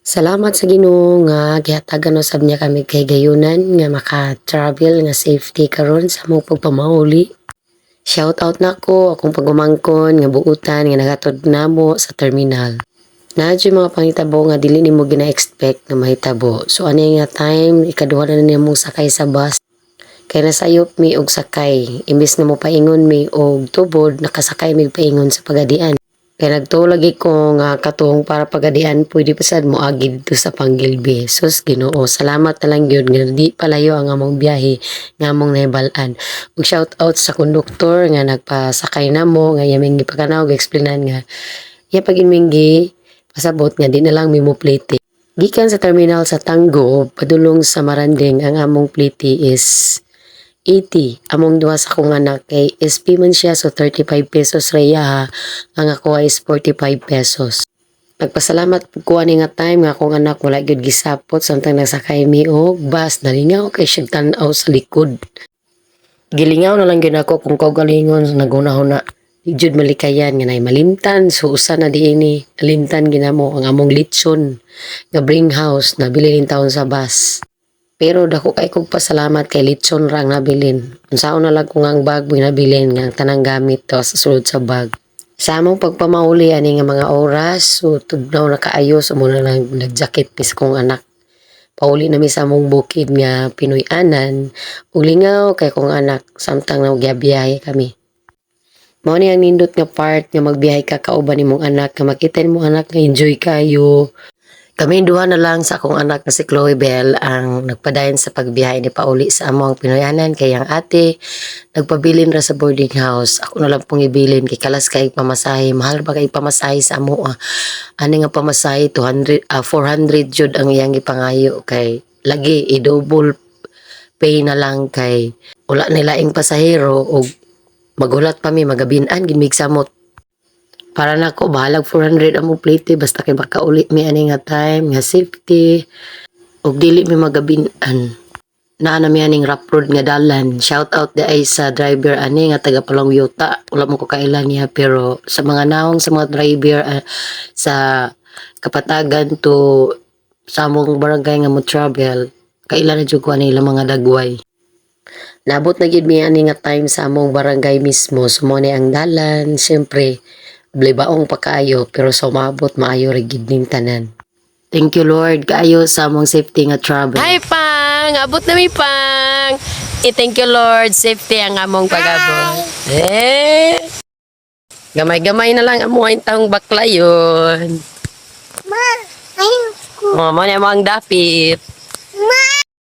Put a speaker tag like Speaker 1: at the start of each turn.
Speaker 1: Salamat sa Ginoo nga gihatagan usab niya kami kay gayunan nga maka-travel nga safety karon sa among pagpamauli. Shout out nako akong pagumangkon nga buutan nga nagatod namo sa terminal. Nadyo mga pangitabo nga dili nimo gina-expect nga mahitabo. So ani nga time ikaduha na nimo sakay sa bus kay nasayop mi og sakay imbes na mo paingon mi og tubod nakasakay mi paingon sa pagadian kay nagtulagi ko nga katong para pagadian pwede pa sad mo agi dito sa Panggilbi sus Ginoo salamat na lang gyud nga di palayo ang among biyahe nga among nahibalan. Ug shout out sa konduktor nga nagpasakay namo nga yaming gipakanaw explainan nga ya pagin minggi pasabot nga di na lang mimo plate. Gikan sa terminal sa Tanggo, padulong sa Maranding, ang among pliti is 80. Among duha sa akong anak kay SP man siya so 35 pesos reya ha. Ang ako is 45 pesos. Nagpasalamat po ko ani nga time nga akong anak wala gyud gisapot samtang nasakay mi og bus nalingaw kay siya tan-aw sa likod. Gilingaw na lang gyud ako kung kaugalingon nagunahon na Di jud malikayan nga nay malimtan so usa na diini nalimtan ginamo ang among litson nga bring house nabili rin taon sa bus. Pero dako kay kog pasalamat kay litson ra ang nabilin. Unsaon na lang kung ang bag mo nabilin nga ang tanang gamit to sa sulod sa bag. Sa among pagpamauli ani nga mga oras so tugnaw na kaayo so muna lang nagjakit pis kong anak. Pauli na mi sa among bukid nga Pinoy anan ug lingaw kay kong anak samtang nagyabiyahe kami. Mao ni ang nindot nga part nga magbiyahe ka kauban nimong anak nga makita nimong anak nga enjoy kayo. Kami duha na lang sa akong anak nga si Chloe Bell ang nagpadayon sa pagbiyahe ni pauli sa among Pinoyanan kay ang ate nagpabilin ra sa boarding house. Ako na lang pong ibilin kay kalas kay pamasahe. Mahal ba kay pamasahe sa amo ah. Ani nga pamasahe 200 ah, 400 jud ang iyang ipangayo kay lagi i-double pay na lang kay wala nila ing pasahero og magulat pa mi magabinan gimig samot para na ko bahalag 400 ang plate basta kay baka uli mi ani nga time nga safety. Og dili mi magabinan. Na na mi aning rough road nga dalan. Shout out di ay sa driver ani nga taga Palangyota wala mo ko kailan niya pero sa mga naong sa mga driver ah, sa kapatagan to sa among barangay nga mo travel kailan na jud ko nila mga dagway. Nabot na gid mi ani nga time sa among barangay mismo. Sumo ni ang dalan, siyempre blibaong pa kaayo pero sumabot maayo ra gid ning tanan. Thank you Lord kaayo sa among safety nga travel.
Speaker 2: Hi, Pang! Abot na mi, Pang! Eh, thank you, Lord. Safety ang among pag-abot. Eh! Gamay-gamay na lang amo ang taong bakla yun.
Speaker 3: Ma, ayun ko.
Speaker 2: Oh, mo na mo ang dapit.